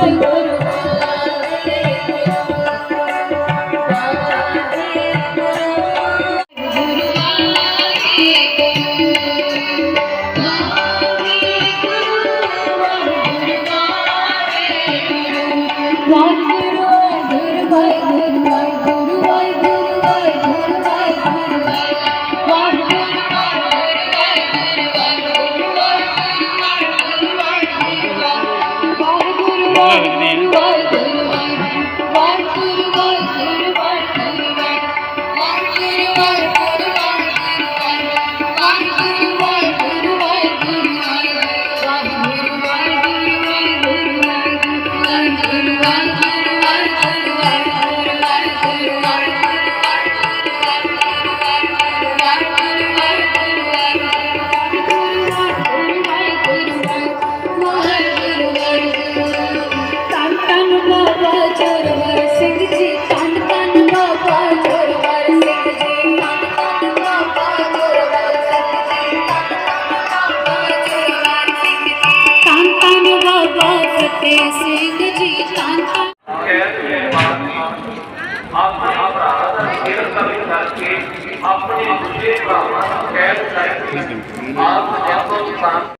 Bye. Thank you. के अपने दूसरे ब्राह्मण कैद कर। आप